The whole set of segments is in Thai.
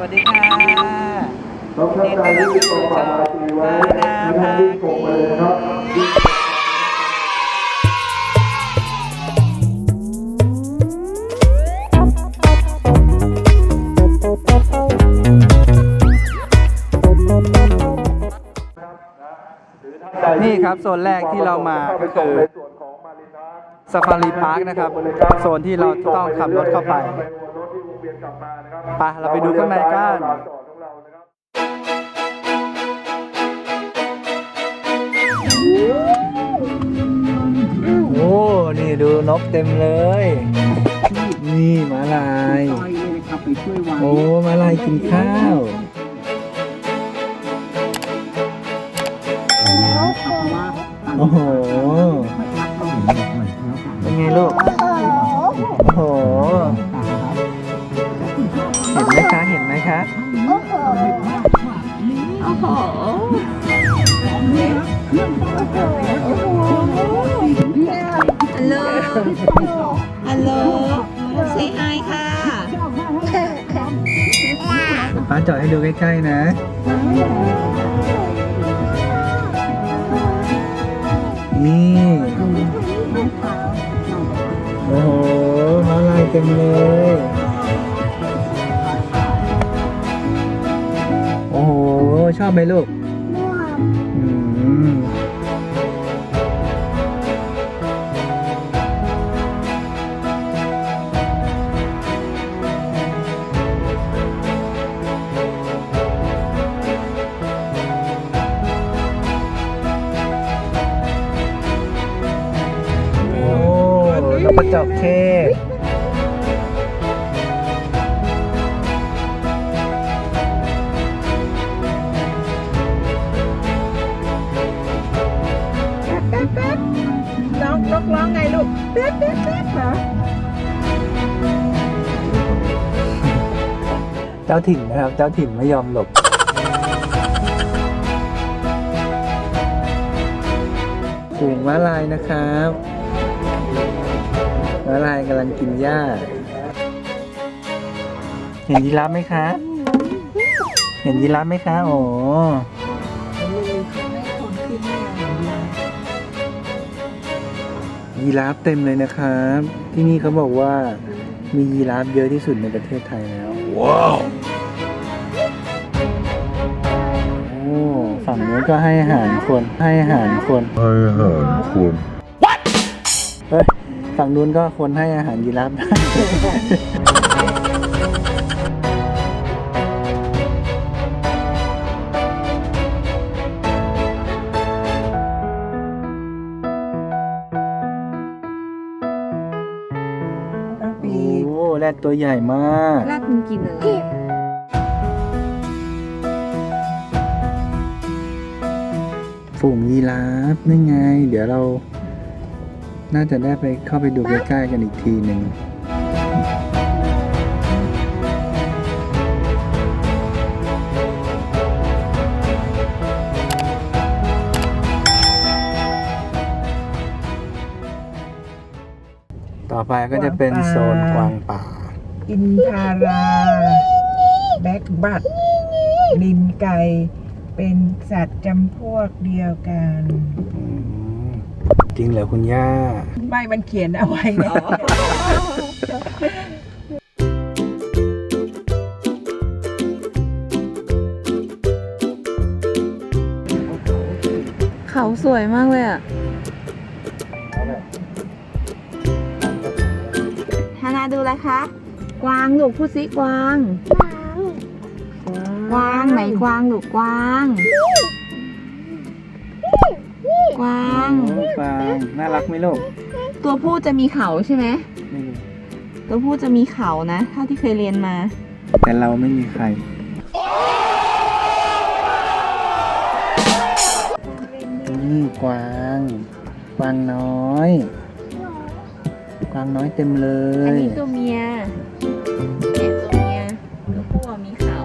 วัสดีค่ะน้องท่านใดที่ส่งฝามาทีไว้ท่านที่ส่งมาเลยครับนี่ครับโซนแรกที่เรามาก็คือซาฟารีพาร์คนะครับ โซนที่เราต้องขับรถเข้าไป ไปเราไปดูข้างในกันโอ้นี่ดูนกเต็มเลย นี่มาลายซอยเลยนะครับไปช่วยไว้โอ้มาลายกินข้าวโอ้โหเป็นไงลูก โอ้โหเห็ นไหมคะเห็นไหมคะฮัลโหลฮัลโหลเซฮายค่ะป้าจอดให้ดูใกล้ๆนะนี่โอ้โหมาลายเต็มเลย อบไหมลูกอืมโอ้นกกระจอกเทศ ป๊ะเป๊ะเป๊ะเหรอเจ้าถิ่นนะครับ เจ้าถิ่นไม่ยอมหลบ ฝูงม้าลายนะครับม้าลายกำลังกินหญ้า เห็นยีราฟไหมคะเห็นยีราฟไหมคะโอ้ ยีราฟเต็มเลยนะครับ ที่นี่เขาบอกว่ามียีราฟเยอะที่สุดในประเทศไทยแล้ว ว้าวโอ้ฝั่งนู้นก็ให้อาหารคนให้อาหารคนให้อาหารคนเฮ้ยฝั่งนู้นก็คนให้อาหารยีราฟ ดตัวใหญ่มากลากมันกินอะไรฝูงยีราฟนี่ไง เดี๋ยวเรา น่าจะได้ไปเข้าไปดูใกล้ๆกันอีกทีหนึ่งต่อไปก็จะเป็นโซนกวางป่า อินทารา แบ็กบัตลินไก่ เป็นสัตว์จำพวกเดียวกัน อืมจริงเหรอคุณย่า ไม่มันเขียนเอาไว้ไงเขาสวยมากเลยอะ ฮานาดูอะไรคะ กวางลูกพูดสิกวางกวางไหนกวางลูกกวางกวางโอ้ฟางน่ารักไหมลูก ตัวผู้จะมีเขาใช่ไหมไม่รู้ตัวผู้จะมีเขานะเท่าที่เคยเรียนมา แต่เราไม่มีใครนี่กวาง กวางน้อย กวางน้อยเต็มเลอันย นี้ตัวเมียเนี่ยตัวเมียตัวผู้อะมีเขา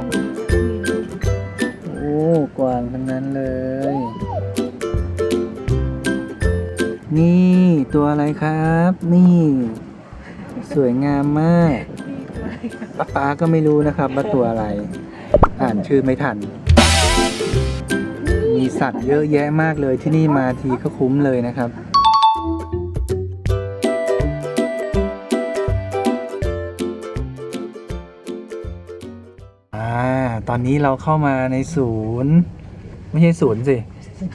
โอ้กวางทั้งนั้นเลย นี่ตัวอะไรครับ นี่ สวยงามมากไปป้าป้าก็ไม่รู้นะครับว่าตัวอะไร อ่านชื่อไม่ทัน มีสัตว์เยอะแยะมากเลยที่นี่มาทีก็คุ้มเลยนะครับ อนนี้เราเข้ามาในศูนย์ ไม่ใช่ศูนย์สิ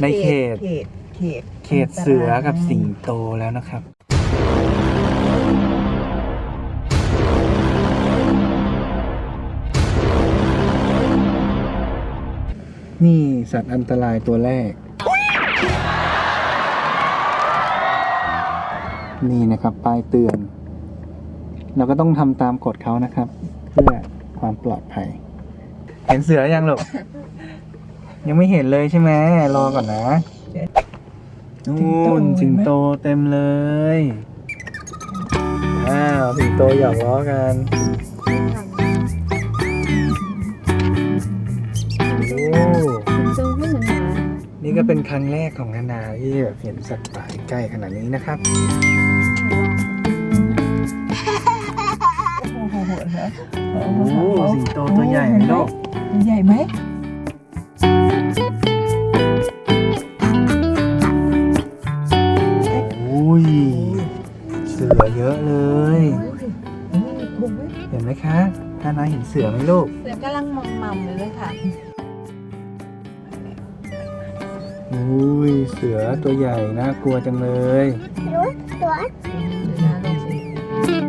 ในเขต เขต เขตเขตเสือกับสิงโตแล้วนะครับ นี่สัตว์อันตรายตัวแรก นี่นะครับป้ายเตือน เราก็ต้องทำตามกฎเขานะครับ เพื่อความปลอดภัย เห็นเสือยังลูก ยังไม่เห็นเลยใช่ไหมรอก่อนนะนู่นสิงโตเต็มเลย อ้าวสิงโตหยอกล้อกันโอ้ดูไม่เหมือนหมานี่ก็เป็นครั้งแรกของนานาที่แบบเห็นสัตว์ป่าใกล้ขนาดนี้นะครับโอ้โหเหรอโอ้สิงโตตัวใหญ่ไหมลูกตัว ใหญ่ไหมโอ้ยเสือเยอะเลยคุ้มไหมเห็นไหมคะนานาเห็นเสือไหมลูก เสือกำลังมองมัมเลยค่ะโอ้ยเสือตัวใหญ่น่ากลัวจังเลย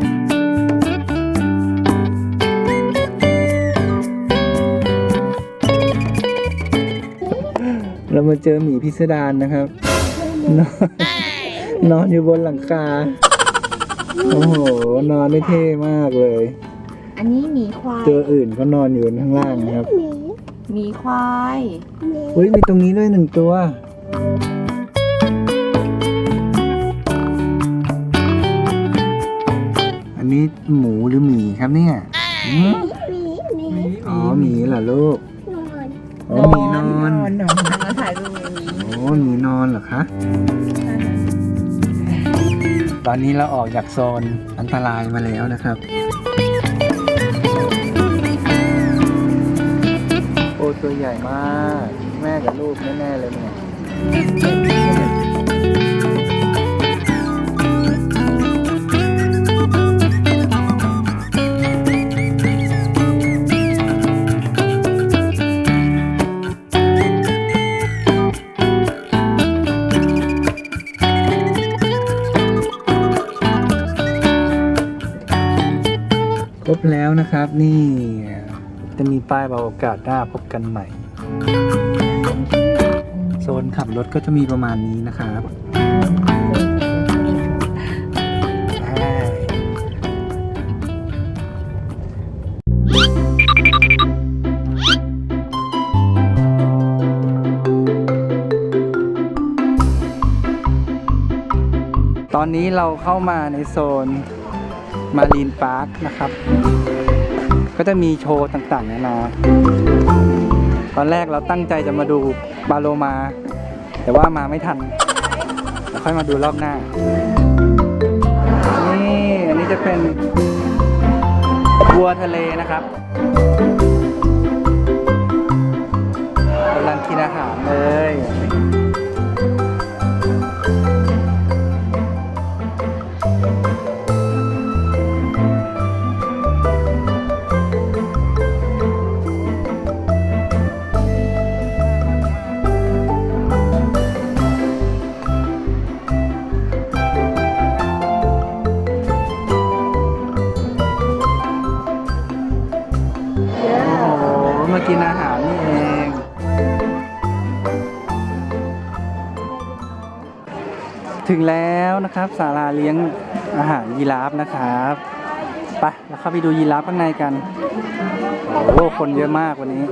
เรามาเจอหมีพิสดารนะครับ นอนนอนอยู่บนหลังคา โอ้โห นอนได้เท่มากเลย อันนี้หมีควายตัวอื่นเขานอนอยู่ข้างล่างนะครับ หมีควายเฮ้ยมีตรงนี้ด้วยหนึ่งตัวอันนี้หมูหรือหมีครับเนี่ยหืมอ๋อหมีเหรอลูก อ๋อหมีนอนนอนนอนมาถ่ายรูปอย่างนี้โอ้หมีนอนเหรอคะ ตอนนี้เราออกจากโซนอันตรายมาแล้วนะครับ โอ้ตัวใหญ่มาก แม่กับลูกแน่ๆเลยเนี่ย นะครับ นี่จะมีป้ายบอกโอกาสหน้าพบกันใหม่ โซนขับรถก็จะมีประมาณนี้นะครับตอนนี้เราเข้ามาในโซนมารีนพาร์คนะครับ ก็จะมีโชว์ต่างๆนานาตอนแรกเราตั้งใจจะมาดูบาโลมา แต่ว่ามาไม่ทันเราค่อยมาดูรอบหน้า นี่อันนี้จะเป็นวัวทะเลนะครับกำลังกินอาหารเลย นะครับศาลาเลี้ยงอาหารยีราฟนะครับไปเราเข้าไปดูยีราฟข้างในกันโอ้โหคนเยอะมากวันนี้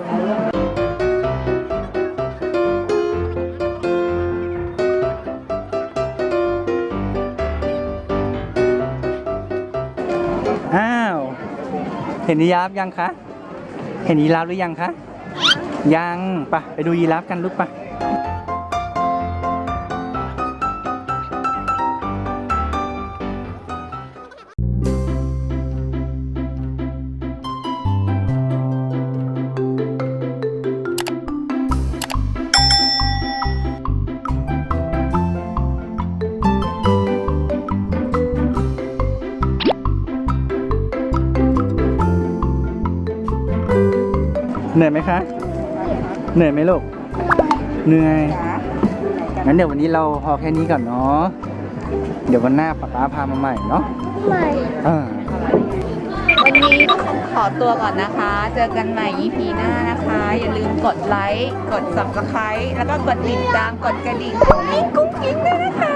อ้าว เห็นยีราฟยังคะ เห็นยีราฟหรือยังคะ ยังปะไปดูยีราฟกันลูกปะ เหนื่อยไหมคะ เหนื่อยไหมลูก เหนื่อย งั้นเดี๋ยววันนี้เราพอแค่นี้ก่อนเนาะ เดี๋ยววันหน้าป๊าป๊าพามาใหม่เนาะใหม่อ่าวันนี้ขอตัวก่อนนะคะ เจอกันใหม่ EP หน้านะคะ อย่าลืมกดไลค์ กด subscribe แล้วก็กดติดตาม กดกระดิ่งกุ้งกิ้งกุ้งกิ้งด้วยนะคะ